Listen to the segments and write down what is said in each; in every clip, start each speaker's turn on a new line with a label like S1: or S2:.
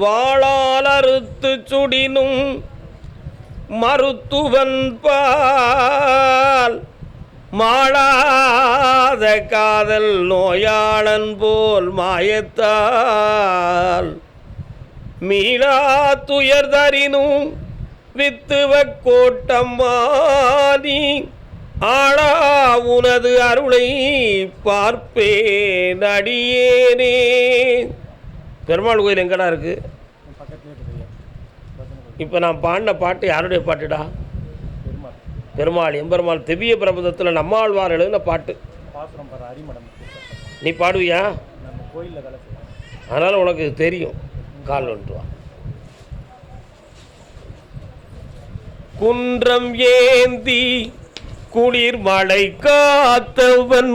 S1: வாழாலறுத்து சுடினும் மருத்துவன் பால். மாளாத காதல் நோயாளன் போல் மாயத்தால். மீளா துயர் தரினும் வித்துவ கோட்டம்மானி ஆளா உனது அருளை பார்ப்பேன் அடியேனே. பெருமாள் கோயில் எங்கடா
S2: இருக்குது
S1: இப்போ நான் பாடின பாட்டு யாருடைய பாட்டுடா?
S2: பெருமாள்
S1: எம்பெருமாள் திவ்ய பிரபந்தத்தில் நம்மாழ்வார் எழுதின பாட்டு. நீ பாடுவியா? அதனால் உனக்கு தெரியும். கால் வந்துடுவா குன்றம் ஏந்தி குளிர் மழை காத்தவன்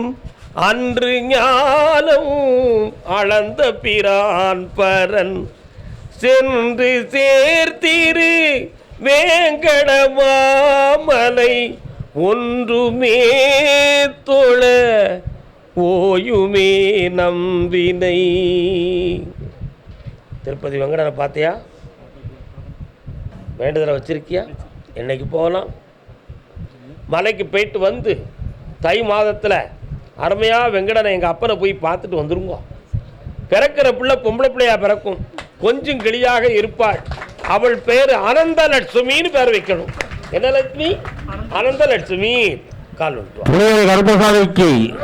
S1: அன்று ஞானம் அளந்த பிரான் பரன். சென்று சேர்த்திரு வேங்கடமாமலை. ஒன்றுமே தொழ ஓயுமே நம்பினை. திருப்பதி வெங்கடனை பார்த்தியா? வேண்டுதலை வச்சுருக்கியா? என்னைக்கு போகலாம்? மலைக்கு போயிட்டு வந்து தை மாதத்தில் அருமையாக வெங்கடனை எங்கள் அப்பனை போய் பார்த்துட்டு வந்துருங்க. பிறக்கிற பிள்ளை பொம்பளை பிள்ளையா பிறக்கும். கொஞ்சம் கிளியாக இருப்பாள். அவள் பேர் அனந்த லட்சுமின்னு பேர் வைக்கணும். என்ன லட்சுமி? அனந்த லட்சுமி கால்.
S3: கருப்பசாமிக்கு.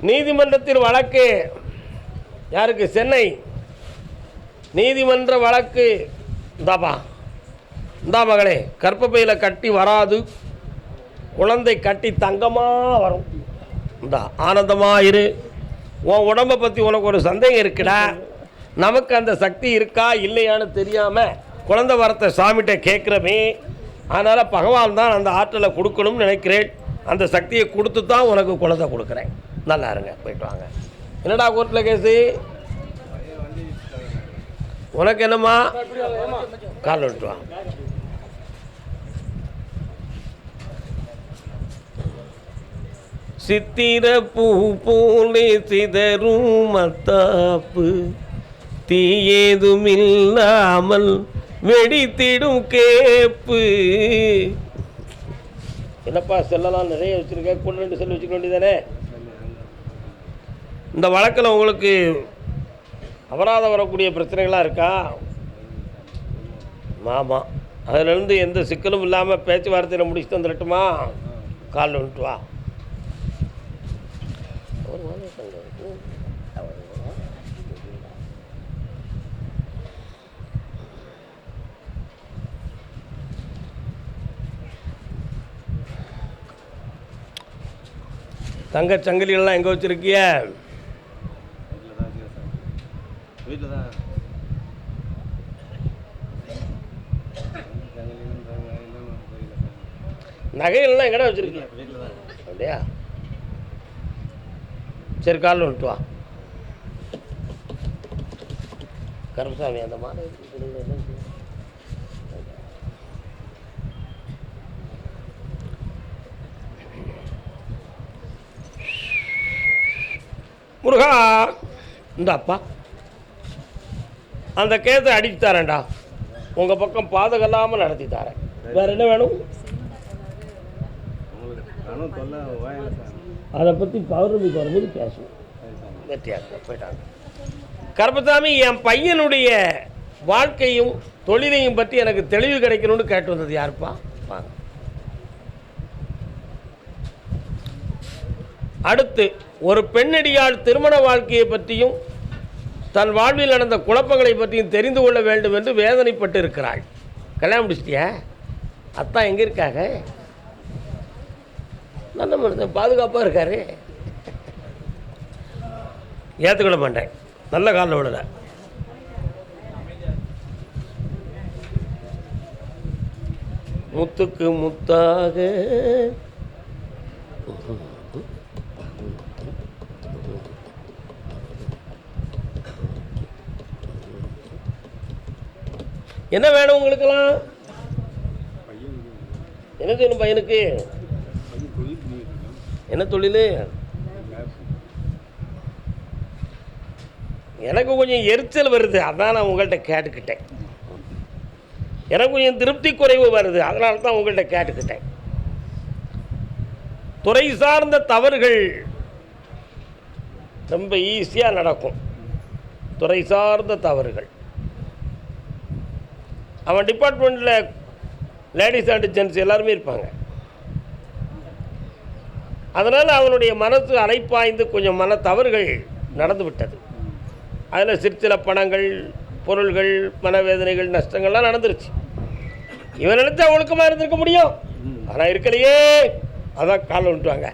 S1: நீதிமன்றத்தில் வழக்கு. யாருக்கு? சென்னை. நீதிமன்ற வழக்கு. இந்தாப்பா. இந்தா மகளே கற்பப்பையில் கட்டி வராது. குழந்தை கட்டி தங்கமாக வரும். இந்தா ஆனந்தமாக இரு. உன் உடம்பை பற்றி உனக்கு ஒரு சந்தேகம் இருக்குடா. நமக்கு அந்த சக்தி இருக்கா இல்லையான்னு தெரியாமல் குழந்தை வரத்தை சாமிகிட்ட கேட்குறமே. அதனால் பகவான் தான் அந்த ஆற்றலை கொடுக்கணும்னு நினைக்கிறேன். அந்த சக்தியை கொடுத்து தான் உனக்கு குழந்தை கொடுக்குறேன். நல்லா இருங்க போயிட்டு வாங்க. என்னடா கோர்ட்டில் கேஸு? உனக்கு என்னம்மா? கால் விட்டு சித்திர பூ போலே சிதறும் மத்தாப்பு. தீயேதுமில்லாமல் வெடித்திடும் கேப்பு. என்னப்பா செல்லலாம் நிறைய வச்சுருக்கேன் கொண்டு ரெண்டு செல் வச்சுக்க வேண்டியதானே? இந்த வழக்கில் உங்களுக்கு அபராதம் வரக்கூடிய பிரச்சனைகளாக இருக்கா? ஆமாம் அதிலிருந்து எந்த சிக்கலும் இல்லாமல் பேச்சுவார்த்தையில் முடிச்சுட்டு தந்துடட்டுமா கால் வந்துட்டு வா. தங்கச் சங்கிலிகள்லாம் எங்கே வச்சுருக்கிய? நகைகள்லாம் எங்கடா வச்சுருக்கீங்க அப்படியா? சரி காலில் விட்டு வா. கருப்பசாமி அந்த மாதிரி முருகா இந்த அப்பா அந்த கேஸை அடிச்சு தரேன்டா. உங்கள் பக்கம் பாதகல்லாமல் நடத்தி தரேன். வேறு என்ன வேணும்? அதை பற்றி பௌர்ணமிக்கு வரும்போது பேசுவோம். வெற்றியாக போயிட்டாங்க. கருப்பசாமி என் பையனுடைய வாழ்க்கையும் தொழிலையும் பற்றி எனக்கு தெளிவு கிடைக்கணும்னு கேட்டு வந்தது யாருப்பா? வாங்க. அடுத்து ஒரு பெண்ணடியாள் திருமண வாழ்க்கையை பற்றியும் தன் வாழ்வில் நடந்த குழப்பங்களை பற்றியும் தெரிந்து கொள்ள வேண்டும் என்று வேதனைப்பட்டு இருக்கிறாள் கல்யாணம் முடிச்சிட்டியா? அத்தான் எங்கே இருக்காங்க? நல்ல மனுஷன் பாதுகாப்பாக இருக்கார். ஏற்றுக்கிட மாட்டேன். நல்ல காலில் விடலை முத்துக்கு முத்தாக. என்ன வேணும் உங்களுக்கெல்லாம்? என்ன செய்யணும் பையனுக்கு என்ன தொழில்? எனக்கு கொஞ்சம் எரிச்சல் வருது அதான் நான் உங்கள்கிட்ட கேட்டுக்கிட்டேன். எனக்கு கொஞ்சம் திருப்தி குறைவு வருது அதனால தான் உங்கள்கிட்ட கேட்டுக்கிட்டேன். துறை சார்ந்த தவறுகள் ரொம்ப ஈஸியாக நடக்கும். துறை சார்ந்த தவறுகள். அவன் டிபார்ட்மெண்ட்டில் லேடிஸ் அண்ட் ஜென்ட்ஸ் எல்லாருமே இருப்பாங்க. அதனால் அவனுடைய மனசு அலைப்பாய்ந்து கொஞ்சம் மன தவறுகள் நடந்து விட்டது அதில் சிற்சில பணங்கள் பொருள்கள் மனவேதனைகள் நஷ்டங்கள்லாம் நடந்துருச்சு. இவன் நினைச்சா ஒழுக்கமாக இருந்திருக்க முடியும்? ஆனால் இருக்கலையே. அதான் கால் விட்டுவாங்க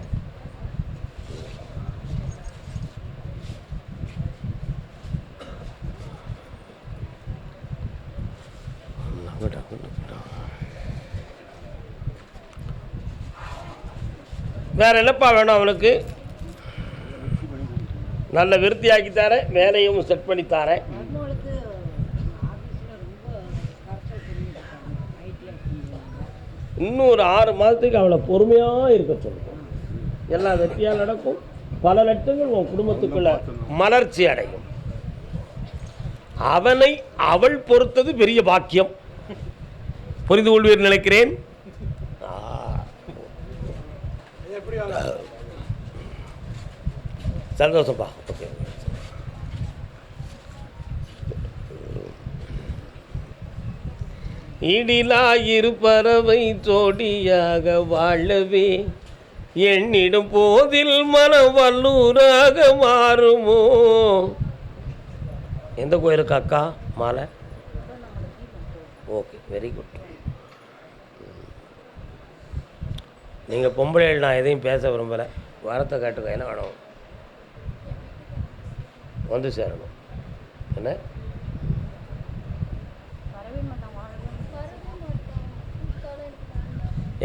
S1: வேறு என்னப்பா வேணும் அவனுக்கு? நல்ல விருத்தியாக்கி தரேன் மேலையும் செட் பண்ணி தரேன் இன்னும் ஒரு ஆறு மாதத்துக்கு அவளை பொறுமையாக இருக்க சொல்லுவோம் எல்லா வெற்றியாக நடக்கும். பல லட்சங்கள் உன் குடும்பத்துக்குள்ள மலர்ச்சி அடையும். அவனை அவள் பொறுத்தது பெரிய பாக்கியம். புரிந்து கொள்வீர் நினைக்கிறேன் ஆ. சந்தோஷப்பா. ஓகே இடிலா பறவை ஜோடியாக வாழவே எண்ணிடும் போதில் மனம் வல்லூராக மாறுமோ? எந்த கோயிலுக்கு அக்கா? மாலை? ஓகே வெரி குட் நீங்கள் பொம்பளைகள் நான் எதையும் பேச விரும்பலை. வரத்தை காட்டுங்க என்ன வேணும் வந்து சேரணும். என்ன?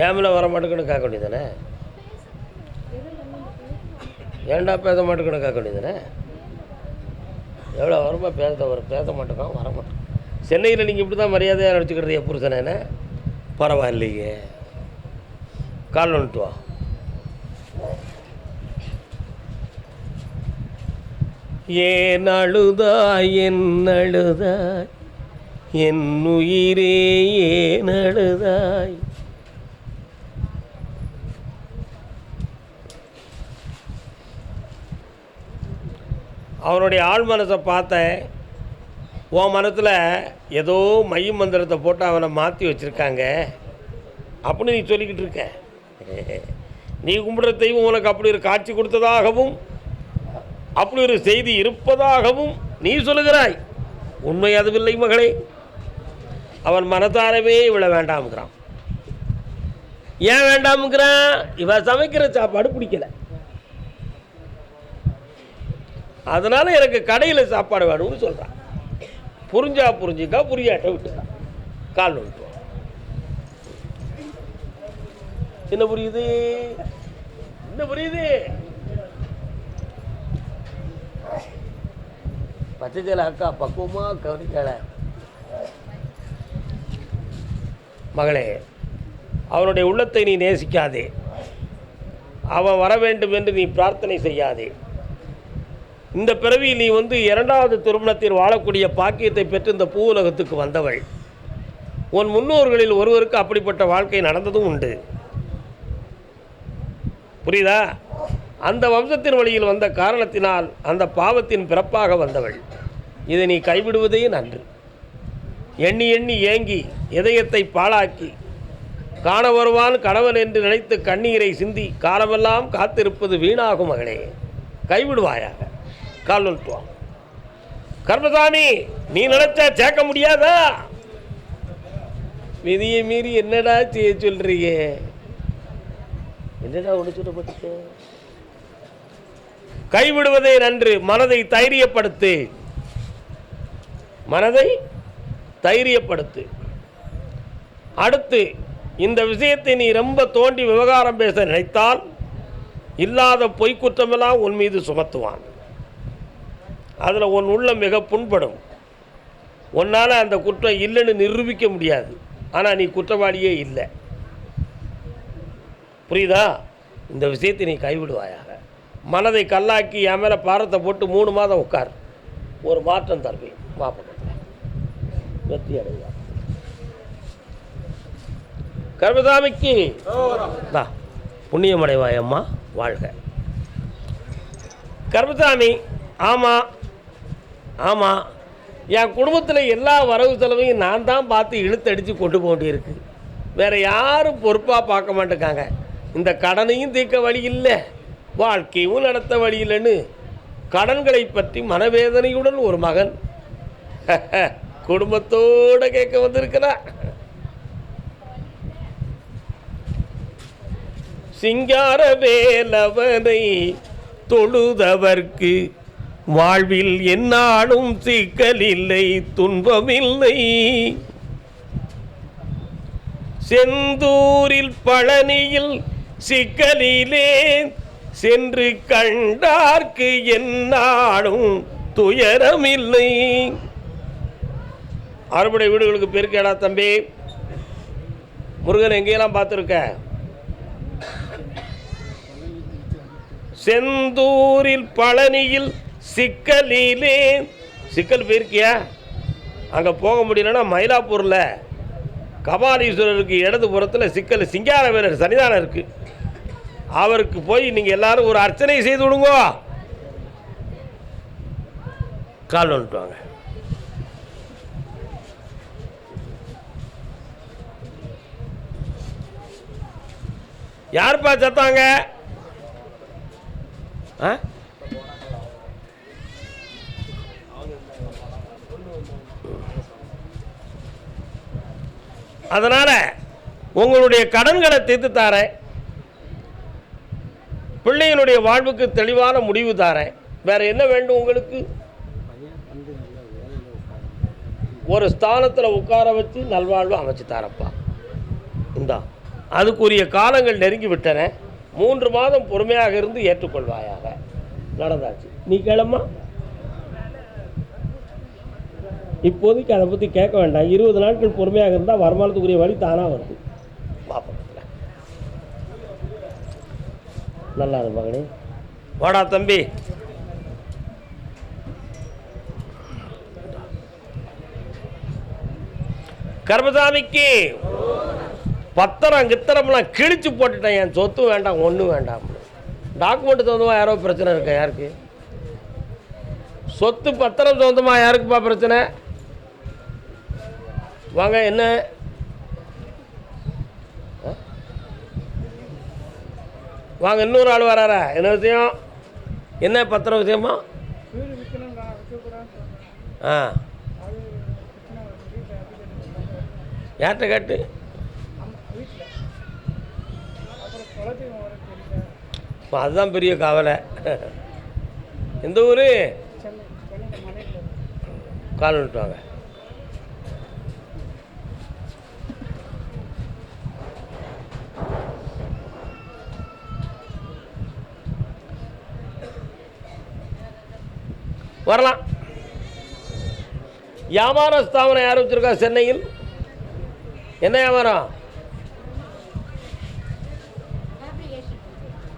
S1: ஏமில் வர மாட்டேங்குன்னு கேட்க வேண்டியதானே ஏன்டா பேச மாட்டேங்குன்னு கேட்க வேண்டியதானே எவ்வளோ வருமா பேச வர பேச மாட்டேங்கான் வர மாட்டேன் சென்னையில் நீங்கள் இப்படி தான் மரியாதையாக நினச்சிக்கிறது என் புருஷனே பரவாயில்லையே. கால் வந்துட்டு வா. ஏன் அழுதாய் என் அழுதாய்? என் உயிரே ஏன் அழுதாய்? அவனுடைய ஆள் மனசை பார்த்தேன். உன் மனத்தில் ஏதோ மைய மந்திரத்தை போட்டு அவனை மாற்றி வச்சுருக்காங்க. அப்படின்னு நீ சொல்லிக்கிட்டு இருக்க. நீ கும்பிடுற தெய்வம் உனக்கு அப்படி ஒரு காட்சி கொடுத்ததாகவும் அப்படி ஒரு செய்தி இருப்பதாகவும் நீ சொல்லுகிறாய். உண்மை அதுவில்லை மகளே. அவன் மனதாரவே இவ்வளோ வேண்டாமுங்கிறான். ஏன் வேண்டாமுங்கிறான்? இவன் சமைக்கிற சாப்பாடு பிடிக்கல. அதனால எனக்கு கடையில் சாப்பாடு வேணும்னு சொல்கிறான் புரிஞ்சா புரிஞ்சுக்கா புரியாட்ட விட்டுறான். கால் விட்டுருவான் என்ன புரியுது? என்ன புரியுது? பச்சைச்சேல அக்கா பக்குவமாக கவனிக்கல. மகளே அவனுடைய உள்ளத்தை நீ நேசிக்காதே. அவன் வர வேண்டும் என்று நீ பிரார்த்தனை செய்யாதே. இந்த பிறவியில் நீ வந்து இரண்டாவது திருமணத்தில் வாழக்கூடிய பாக்கியத்தை பெற்று இந்த பூவுலகத்துக்கு வந்தவள். உன் முன்னோர்களில் ஒருவருக்கு அப்படிப்பட்ட வாழ்க்கை நடந்ததும் உண்டு. புரியுதா? அந்த வம்சத்தின் வழியில் வந்த காரணத்தினால் அந்த பாவத்தின் பிறப்பாக வந்தவள். இதை நீ கைவிடுவதே நன்று. எண்ணி எண்ணி ஏங்கி இதயத்தை பாழாக்கி காண வருவான் கணவன் என்று நினைத்து கண்ணீரை சிந்தி காலமெல்லாம் காத்திருப்பது வீணாகும் மகளே. கைவிடுவாயாக. கால் வந்துட்டுவான் கர்மசாமி நீ நினைச்சா சேர்க்க முடியாதா? விதியை மீறி என்னடா செய்ய சொல்றீங்க? என்னடா ஒன்று போச்சு கைவிடுவதே நன்று. மனதை தைரியப்படுத்து. மனதை தைரியப்படுத்து. அடுத்து இந்த விஷயத்தை நீ ரொம்ப தோண்டி விவகாரம் பேச நினைத்தால் இல்லாத பொய்க்குற்றமெல்லாம் உன் மீது சுமத்துவான். அதில் உன் உள்ளம் மிக புண்படும். உன்னால் அந்த குற்றம் இல்லைன்னு நிரூபிக்க முடியாது. ஆனால் நீ குற்றவாளியே இல்லை. புரியுதா? இந்த விஷயத்தை நீ கைவிடுவாயாக. மனதை கல்லாக்கி என் மேலே பாரத்தை போட்டு மூணு மாதம் உட்கார். ஒரு மாற்றம் தருவேன். வா வெற்றி அடைவார். கர்மசாமிக்கு தான் புண்ணியம் அடைவாய் அம்மா. வாழ்க. கர்மசாமி ஆமாம் ஆமாம் என் குடும்பத்தில் எல்லா வரவு செலவையும் நான் தான் பார்த்து இழுத்தடித்து கொண்டு போக வேண்டியிருக்கு. வேறு யாரும் பொறுப்பாக பார்க்க மாட்டேங்காங்க. இந்த கடனையும் தீர்க்க வழி இல்லை. வாழ்க்கையும் நடத்த வழி இல்லைன்னு கடன்களை பற்றி மனவேதனையுடன் ஒரு மகன் குடும்பத்தோடு கேட்க வந்திருக்கிறா சிங்கார வேலவனை தொழுதவர்க்கு வாழ்வில் என்னாலும் சிக்கல் இல்லை துன்பமில்லை. செந்தூரில் பழனியில் சிக்கலிலே சென்று கண்டார்க்கு எந்நாளும் துயரமில்லை. அறுபடை வீடுகளுக்கு பெருக்கேடா தம்பி. முருகன் எங்கேயெல்லாம் பார்த்துருக்க? செந்தூரில் பழனியில் சிக்கலிலே. சிக்கல் போயிருக்கியா? அங்கே போக முடியலன்னா மயிலாப்பூரில். கபாலீஸ்வரருக்கு இடது புறத்தில் சிக்கல் சிங்கார வீரர் சன்னிதானம் இருக்குது அவருக்கு போய் நீங்கள் எல்லாரும் ஒரு அர்ச்சனை செய்து விடுங்கோ. கால் வந்துட்டு வாங்க. யாருப்பா சத்தாங்க? ஆ? அதனால் உங்களுடைய கடன்களை தீர்த்து தாரேன். பிள்ளைகளுடைய வாழ்வுக்கு தெளிவான முடிவு தாரேன். வேறு என்ன வேண்டும் உங்களுக்கு? ஒரு ஸ்தானத்தில் உட்கார வச்சு நல்வாழ்வு அமைச்சு தாரப்பா. இந்தா அதுக்குரிய காலங்கள் நெருங்கி விட்டன. மூன்று மாதம் பொறுமையாக இருந்து ஏற்றுக்கொள்வாயாக. நடந்தாச்சு. நீ கிளம்பா இப்போதைக்கு அதை பற்றி கேட்க வேண்டாம். இருபது நாட்கள் பொறுமையாக இருந்தால் வருமானத்துக்குரிய வழி தானாக வருது. பார்ப்போம் நல்லா இருக்கு மகனே. வாடா தம்பி. கர்மசாமிக்கு பத்திரம் கித்திரம்லாம் கிழிச்சு போட்டுட்டேன். என் சொத்து வேண்டாம் ஒன்றும் வேண்டாம். டாக்குமெண்ட் சொந்தமாக யாரோ பிரச்சனை இருக்கா? யாருக்கு? சொத்து பத்திரம் சொந்தமாக யாருக்குப்பா பிரச்சனை? வாங்க என்ன? வாங்க இன்னொரு ஆள் வராரா? என்ன விஷயம்? என்ன பத்திரம் விஷயமா? ஆ. யார்கிட்ட கேட்டு? இப்போ அதுதான் பெரிய கவலை. எந்த ஊர்? கால் விட்டுவாங்க வரலாம். வியாபார ஸ்தாபனம் யார் வச்சிருக்கா சென்னையில்? என்ன வியாபாரம்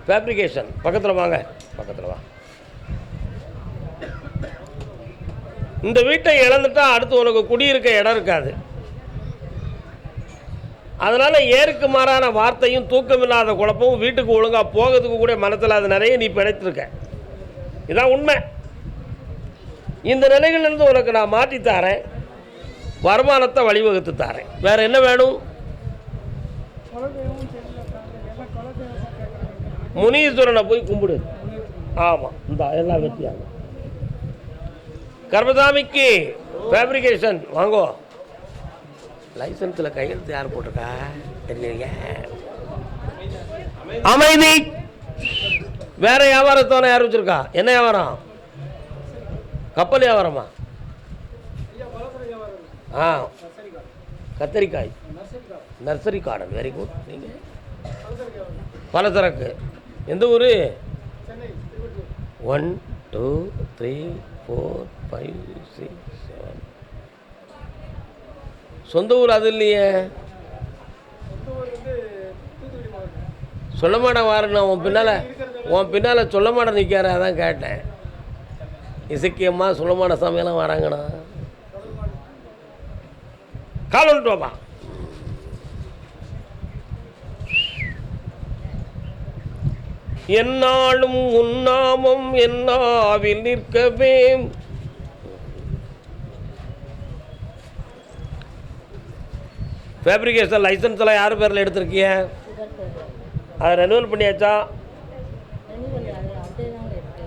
S1: ஃபேப்ரிகேஷன் பக்கத்தில் வாங்க. பக்கத்தில் வா. இந்த வீட்டை இழந்துட்டா அடுத்து உனக்கு குடியிருக்க இடம் இருக்காது. அதனால் ஏருக்கு மாறான வார்த்தையும் தூக்கமில்லாத குழப்பமும் வீட்டுக்கு ஒழுங்காக போகிறதுக்கு கூட மனசில் அது நிறைய நீ பிழைத்திருக்க இதான் உண்மை. இந்த நிலைகளிலிருந்து உனக்கு நான் மாற்றி தாரேன். வருமானத்தை வழிவகுத்து தாரேன். வேறு என்ன வேணும்? முனீஸ்வரனை போய் கும்பிடு. ஆமாம் இந்த எல்லாம் வெற்றியாகும் கர்மசாமிக்கு ஃபேப்ரிகேஷன் வாங்கோ. லைசன்ஸில் கையெழுத்து யார் போட்டிருக்கா? தெரியலையே. அமைதி. வேற வியாபாரத்தோன யார் வச்சிருக்கா? என்ன வியாபாரம்? கப்பல் வியாபாரமா? ஆ. கத்தரிக்காய். நர்சரி கார்டன் வெரி குட் நீங்கள் பலசரக்கு எந்த ஊர்? One two three four five six seven சொந்த ஊர் அது இல்லையே? சொல்ல மாட்டேன் வாரண்ணா உன் பின்னால் உன் பின்னால் சொல்ல மாட்டேன் நிற்கார அதான் கேட்டேன். இசக்கியம்மா சுலமான சாமியெல்லாம் வராங்கண்ணா கால் வந்துட்டு என்னாலும் உன்னாமம் என்னாவில் நிற்கவே. ஃபேப்ரிகேஷன் லைசன்ஸ் எல்லாம் யார் பேரில் எடுத்திருக்கீங்க? அதை ரெனுவல் பண்ணியாச்சா
S3: ரெனிவல் அது அப்படியே தாங்க இருக்கு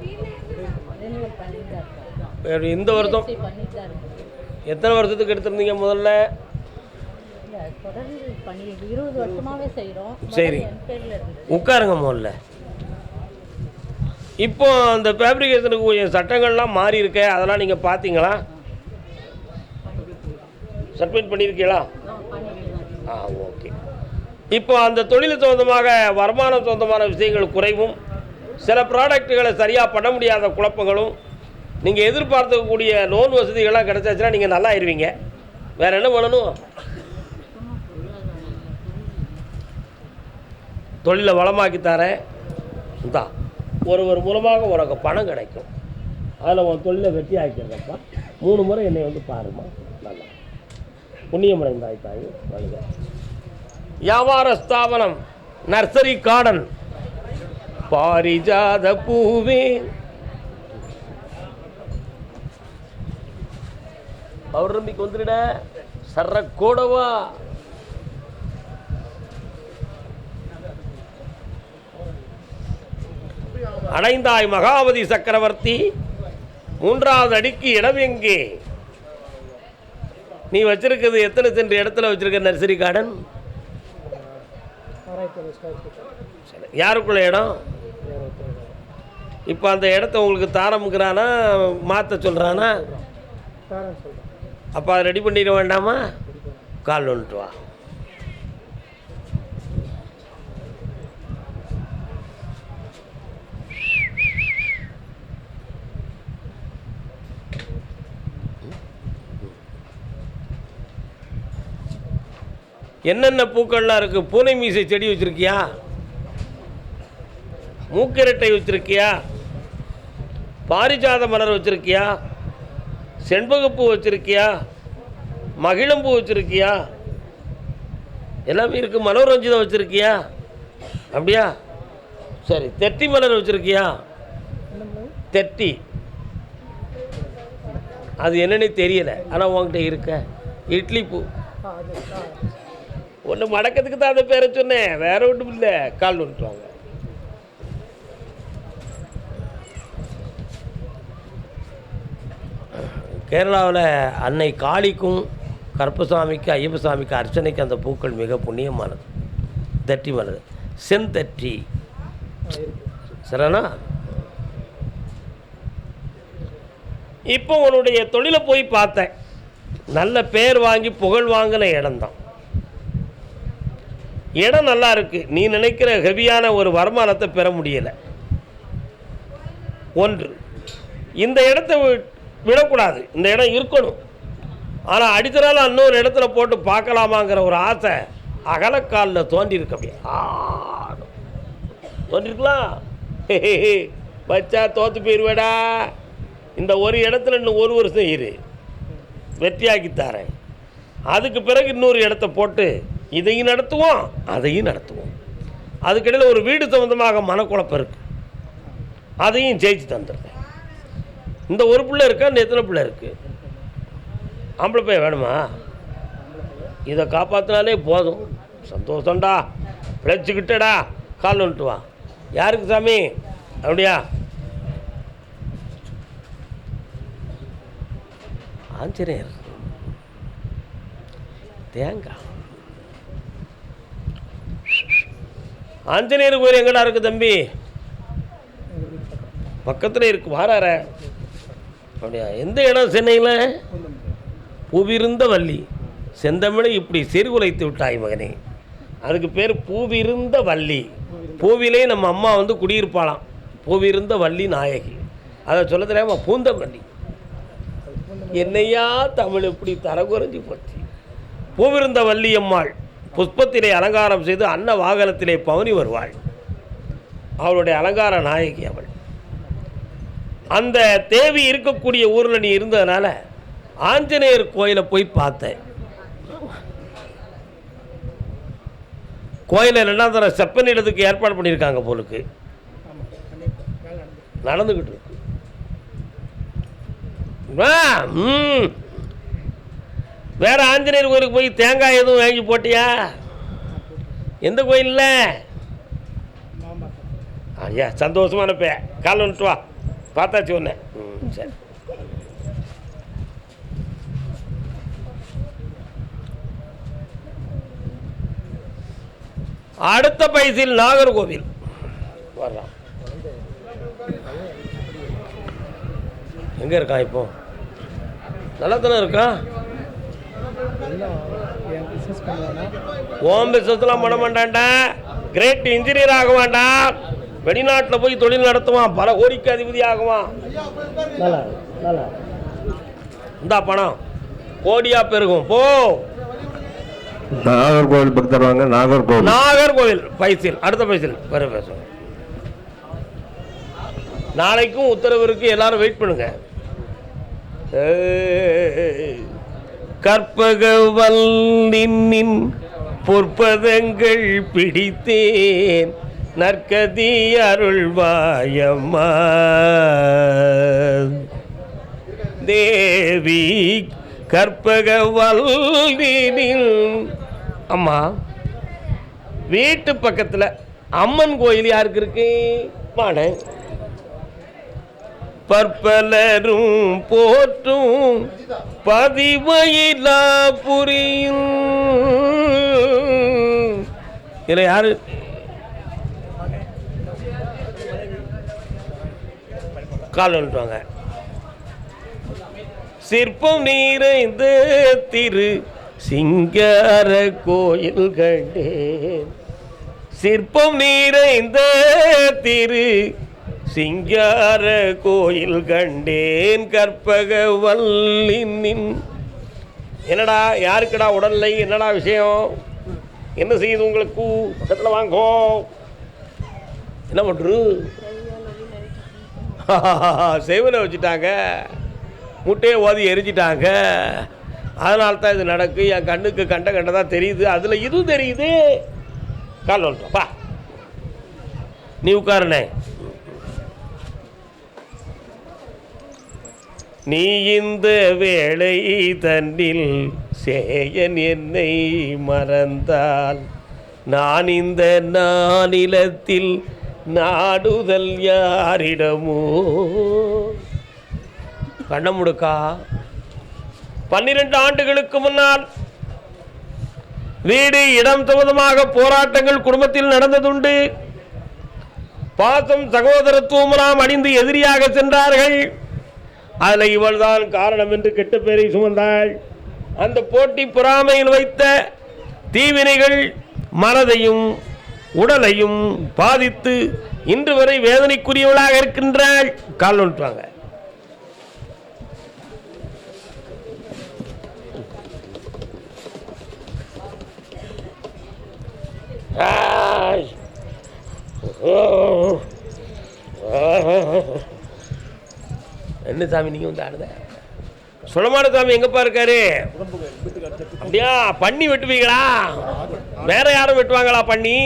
S3: ரெனிவல் பண்ணிட்டு தான் இருக்கோம்
S1: வேறு இந்த
S3: இருக்கு
S1: எத்தனை வருஷத்துக்கு எடுத்திருந்தீங்க முதல்ல? சரி. உட்காருங்க முதல்ல. இப்போ அந்த ஃபேப்ரிகேஷனுக்கு கொஞ்சம் சட்டங்கள்லாம் மாறி இருக்கே அதெல்லாம் நீங்கள் பார்த்தீங்களா சப்மிட் பண்ணியிருக்கீங்களா ஆ ஓகே. இப்போ அந்த தொழில் சொந்தமாக வருமானம் சொந்தமான விஷயங்கள் குறைவும் சில ப்ராடக்ட்டுகளை சரியாக பண்ண முடியாத குழப்பங்களும் நீங்கள் எதிர்பார்க்கக்கூடிய லோன் வசதிகள்லாம் கிடைச்சாச்சுன்னா நீங்கள் நல்லா ஆயிருவீங்க. வேறு என்ன பண்ணணும்? தொழிலை வளமாக்கி தரேன். இந்தா ஒருவர் மூலமாக உனக்கு பணம் கிடைக்கும். அதில் உன் தொழிலை வெற்றி ஆக்கிடுறப்பா. மூணு முறை என்னை வந்து பாருமா. நல்லா. புண்ணியமடைந்த தாய் வழங்க வியாபார ஸ்தாபனம் நர்சரி கார்டன் பாரிஜாத பூவே பௌர்ணமிக்கு வந்துடுட. சரக்கோடவா அடைந்தாய் மகாவதி சக்கரவர்த்தி. மூன்றாவது அடிக்கு இடம் எங்கே? நீ வச்சிருக்கிறது எத்தனை சென்று இடத்துல வச்சிருக்க நர்சரி கார்டன் யாருக்குள்ள இடம்? இப்போ அந்த இடத்த உங்களுக்கு தாரமுக்கிறானா மாற்ற சொல்கிறானா
S4: சொல்கிறேன்
S1: அப்போ அதை ரெடி பண்ணிட வேண்டாமா? கால் வந்துட்டு வா. என்னென்ன பூக்கள்லாம் இருக்குது பூனை மீசை செடி வச்சுருக்கியா? மூக்கிரட்டை வச்சுருக்கியா? பாரிஜாத மலர் வச்சுருக்கியா? செண்பகப்பூ வச்சுருக்கியா? மகிழம்பூ வச்சுருக்கியா? எல்லாமே இருக்குது மனோரஞ்சிதம் வச்சுருக்கியா? அப்படியா? சரி தெட்டி மலர் வச்சுருக்கியா? தெட்டி. அது என்னன்னே தெரியல. ஆனால் உன்கிட்ட இருக்க. இட்லி பூ. ஒன்று மடக்கத்துக்கு தான் அந்த பேரை சொன்னேன். வேற ஒன்றும் இல்லை. கால் வந்துட்டுவாங்க கேரளாவில் அன்னை காளிக்கும் கருப்பசாமிக்கு ஐயப்பசாமிக்கு அர்ச்சனைக்கு அந்த பூக்கள் மிக புண்ணியமானது தட்டி மலர் செந்தட்டி
S4: ஆ
S1: சரிண்ணா இப்போ உன்னுடைய தொழிலை போய் பார்த்தேன். நல்ல பேர் வாங்கி புகழ் வாங்கின இடம்தான். இடம் நல்லா இருக்குது நீ நினைக்கிற ஹெவியான ஒரு வருமானத்தை பெற முடியலை. ஒன்று இந்த இடத்த விடக்கூடாது. இந்த இடம் இருக்கணும். ஆனால் அடித்தனால இன்னொரு இடத்துல போட்டு பார்க்கலாமாங்கிற ஒரு ஆசை அகலக்காலில் தோண்டியிருக்கு அப்படியே ஆடும் தோன்றிருக்கலாம் வச்சா தோத்து போயிடுவேடா இந்த ஒரு இடத்துல இன்னும் ஒரு வருஷம் இரு. வெற்றியாக்கி தரேன். அதுக்கு பிறகு இன்னொரு இடத்த போட்டு இதையும் நடத்துவோம் அதையும் நடத்துவோம். அதுக்கிடையில் ஒரு வீடு சம்மந்தமாக மனக்குழப்பம் இருக்குது அதையும் ஜெயிச்சு தந்துடுறேன். இந்த ஒரு பிள்ளை இருக்கா இந்த எத்தனை பிள்ளை இருக்குது ஆம்பளை பையன் வேணுமா? இதை காப்பாற்றினாலே போதும். சந்தோஷம்டா. பிழைச்சிக்கிட்டடா. கால் வந்துட்டு வா. யாருக்கு சாமி? அப்படியா? ஆஞ்சநேயர். தேங்காய். ஆஞ்சநேயர் கோயில் எங்கடா இருக்கு தம்பி? பக்கத்தில் இருக்கு. வாரார. அப்படியா? எந்த இடம் சென்னையில்? பூவிருந்த வள்ளி. செந்தமிழை இப்படி சீர்குலைத்து விட்டாய் மகனே. அதுக்கு பேர் பூவிருந்த வள்ளி. பூவிலே நம்ம அம்மா வந்து குடியிருப்பாளாம். பூவிருந்த வள்ளி நாயகி. அதை சொல்ல தெரியாம வள்ளி. என்னையா தமிழ் இப்படி தரகுறைஞ்சு போச்சு. பூவிருந்த வள்ளியம்மாள் புஷ்பத்திலே அலங்காரம் செய்து அன்ன வாகனத்திலே பவனி வருவாள். அவளுடைய அலங்கார நாயகி அவள். அந்த தேவி இருக்கக்கூடிய ஊரில் நீ இருந்ததுனால ஆஞ்சநேயர் கோயிலை போய் பார்த்தேன். கோயிலில் ரெண்டாம் தர செப்பனிடத்துக்கு ஏற்பாடு பண்ணியிருக்காங்க போலுக்கு. நடந்துக்கிட்டு இருக்கு. வேற ஆஞ்சநேயர் கோயிலுக்கு போய் தேங்காய் எதுவும் வாங்கி போட்டியா? எந்த கோயிலில்? ஐயா சந்தோஷமான பே கால் வந்துட்டு வா. பார்த்தாச்சு ஒன்று ம் சரி. அடுத்த பைசில் நாகர்கோவில். வரலாம். எங்கே இருக்கான் இப்போ? நல்லா தானே இருக்கான் ஓம் பிஸ்னஸ்லாம் பண்ண மாட்டான்டா. கிரேட் இன்ஜினியர் ஆக வேண்டாம் வெளிநாட்டில் போய் தொழில் நடத்துவான் பல கோடிக்கு அதிபதி ஆகுவான்
S4: நல்லா நல்லா
S1: இந்தா பணம். கோடியா பெருகும். போ.
S2: நாகர்கோவில் பக்தர் வாங்க நாகர்கோவில்.
S1: நாகர்கோவில் பைசில் அடுத்த பைசில். வர பேசுவோம் நாளைக்கும் உத்தரவு இருக்கு எல்லாரும் வெயிட் பண்ணுங்க. ஏய், கற்பகவல்லின் பொற்பதங்கள் பிடித்தேன். நற்கதி அருள்வாயம்மா. தேவி கற்பகவல்லினில் அம்மா வீட்டு பக்கத்தில் அம்மன் கோயில் யாருக்கு இருக்கு? மாட. பற்பலரும் போற்றும் பதிவயிலா புரியும். இதில் யாரு? கால் வந்துட்டுவாங்க சிற்பம் நிறைந்த திரு சிங்கார கோயில் கண்டேன் சிற்பம் நிறைந்த திரு சிங்கார கோயில் கண்டேன் கற்பக வல்லின் என்னடா யாருக்குடா உடல்லை என்னடா விஷயம்? என்ன செய்யுது உங்களுக்கு? பக்கத்தில் வாங்கோ. என்ன பண்ணுறது செய்வனை வச்சுட்டாங்க. முட்டையை ஓதி எரிஞ்சிட்டாங்க. அதனால தான் இது நடக்கு. என் கண்ணுக்கு கண்ட கண்டதாக தெரியுது. அதில் இதுவும் தெரியுது. கால் வந்துட்டோம்ப்பா நீ உட்காருனே நீ இந்த வேளை தன்னில் சேயன் என்னை மறந்தால் நான் இந்த நானிலத்தில் நாடுதல் யாரிடமோ? கண்ணமுடுக்கா பன்னிரண்டு ஆண்டுகளுக்கு முன்னால் வீடு இடம் சம்பந்தமாக போராட்டங்கள் குடும்பத்தில் நடந்ததுண்டு. பாசம் சகோதரத்துவமெல்லாம் அணிந்து எதிரியாக சென்றார்கள். அதில் இவள்தான் காரணம் என்று கெட்ட பேரை சுமந்தாள். அந்த போட்டி பொறாமையில் வைத்த தீவினைகள் மனதையும் உடலையும் பாதித்து இன்று வரை வேதனைக்குரியவளாக இருக்கின்றாள். கால் நோட்டுவாங்க என்ன சாமி நீங்க வந்து ஆடுத? சுலமான சாமி எங்கப்பா இருக்காரு? அப்படியா பண்ணி வெட்டுவீங்களா? வேற யாரும் வெட்டுவாங்களா பண்ணி?